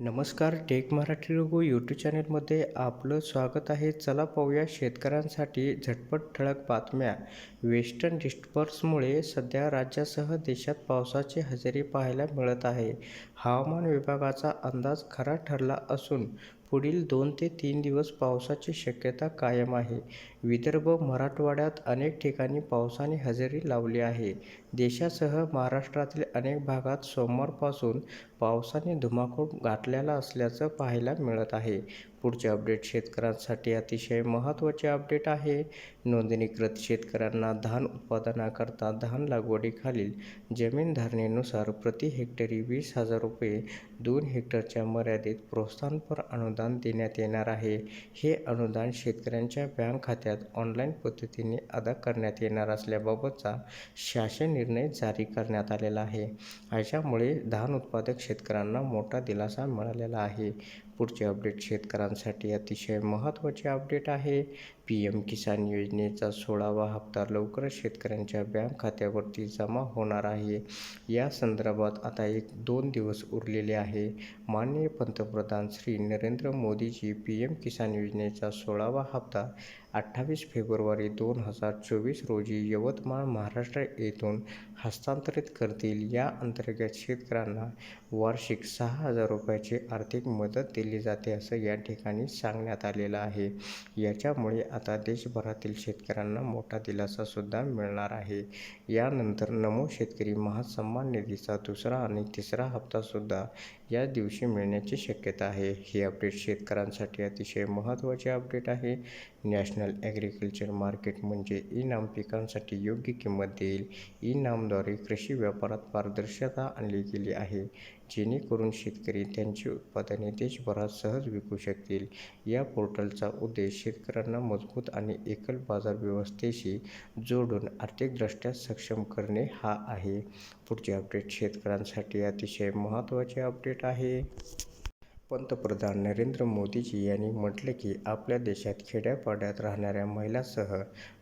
नमस्कार take Marathi Raghu YouTube चॅनलमध्ये आपलं स्वागत आहे. चला पाहूया शेतकऱ्यांसाठी झटपट ठळक बातम्या. वेस्टर्न डिस्टर्बन्समुळे सध्या राज्यासह देशात पावसाची हजेरी पाहायला मिळत आहे. हवामान विभागाचा अंदाज खरा ठरला असून पुढील दोन ते तीन दिवस पावसाची शक्यता कायम आहे. विदर्भ मराठवाड्यात अनेक ठिकाणी पावसाने हजेरी लावली आहे. देशासह महाराष्ट्रातील अनेक भागात सोमवारपासून पावसाने धुमाकूळ गाठलेला असल्याचं पाहायला मिळत आहे. पुढचे अपडेट शेतकऱ्यांसाठी अतिशय महत्त्वाचे अपडेट आहे. नोंदणीकृत शेतकऱ्यांना धान उत्पादनाकरता धान लागवडीखालील जमीन धारणेनुसार प्रति हेक्टरी वीस हजार रुपये दोन हेक्टरच्या मर्यादित प्रोत्साहनपर अनुदान देण्यात येणार आहे. हे अनुदान शेतकऱ्यांच्या बँक खात्यात ऑनलाईन पद्धतीने अदा करण्यात येणार असल्याबाबतचा शासन निर्णय जारी करण्यात आलेला आहे. अशामुळे धान उत्पादक शेतकऱ्यांना मोठा दिलासा मिळालेला आहे. पुढचे अपडेट शेतकऱ्यांसाठी अतिशय महत्त्वाचे अपडेट आहे. पी एम किसान योजनेचा सोळावा हप्ता लवकरच शेतकऱ्यांच्या बँक खात्यावरती जमा होणार आहे. या संदर्भात आता एक दोन दिवस उरलेले आहे. माननीय पंतप्रधान श्री नरेंद्र मोदीजी पी एम किसान योजनेचा सोळावा हप्ता अठ्ठावीस फेब्रुवारी दोन हजार चोवीस रोजी यवतमाळ महाराष्ट्र येथून हस्तांतरित करतील. या अंतर्गत शेतकऱ्यांना वार्षिक सहा हजार रुपयाची आर्थिक मदत दिली जाते असं या ठिकाणी सांगण्यात आलेलं आहे. याच्यामुळे आता देशभरातील शेतकऱ्यांना मोठा दिलासासुद्धा मिळणार आहे. यानंतर नमो शेतकरी महासन्मान निधीचा दुसरा आणि तिसरा हप्तासुद्धा या दिवशी मिळण्याची शक्यता आहे. हे अपडेट शेतकऱ्यांसाठी अतिशय महत्त्वाचे अपडेट आहे. नॅशनल ॲग्रिकल्चर मार्केट म्हणजे ई नाम पिकांसाठी योग्य किंमत देईल. ई नामद्वारे कृषी व्यापारात पारदर्शकता आणली गेली आहे जेणेकरून शेतकरी त्यांची उत्पादने देशभरात सहज विकू शकतील. या पोर्टलचा उद्देश शेतकऱ्यांना मजबूत आणि एकल बाजार व्यवस्थेशी जोडून आर्थिकदृष्ट्या सक्षम करणे हा आहे. पुढचे अपडेट शेतकऱ्यांसाठी अतिशय महत्त्वाचे अपडेट आहे. पंतप्रधान नरेंद्र मोदीजी यांनी म्हटले की आपल्या देशात खेड्यापाड्यात राहणाऱ्या महिलांसह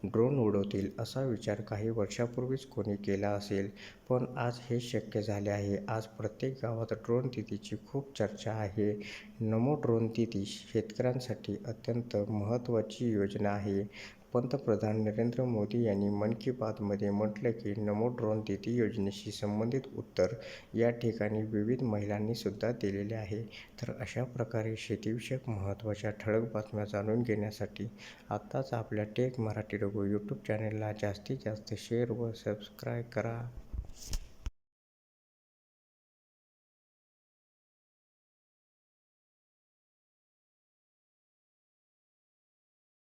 ड्रोन उडवतील असा विचार काही वर्षापूर्वीच कोणी केला असेल पण आज हे शक्य झाले आहे. आज प्रत्येक गावात ड्रोन दिदीची खूप चर्चा आहे. नमो ड्रोन दिदी शेतकऱ्यांसाठी अत्यंत महत्त्वाची योजना आहे. पंतप्रधान नरेंद्र मोदी यांनी मन की बातमध्ये म्हटलं की नमो ड्रोन दीदी योजनेशी संबंधित उत्तर या ठिकाणी विविध महिलांनी सुद्धा दिलेले आहे. तर अशा प्रकारे शेतीविषयक महत्त्वाच्या ठळक बातम्या जाणून घेण्यासाठी आत्ताच आपल्या टेक मराठी रघु यूट्यूब चॅनलला जास्तीत जास्त शेअर व सबस्क्राईब करा.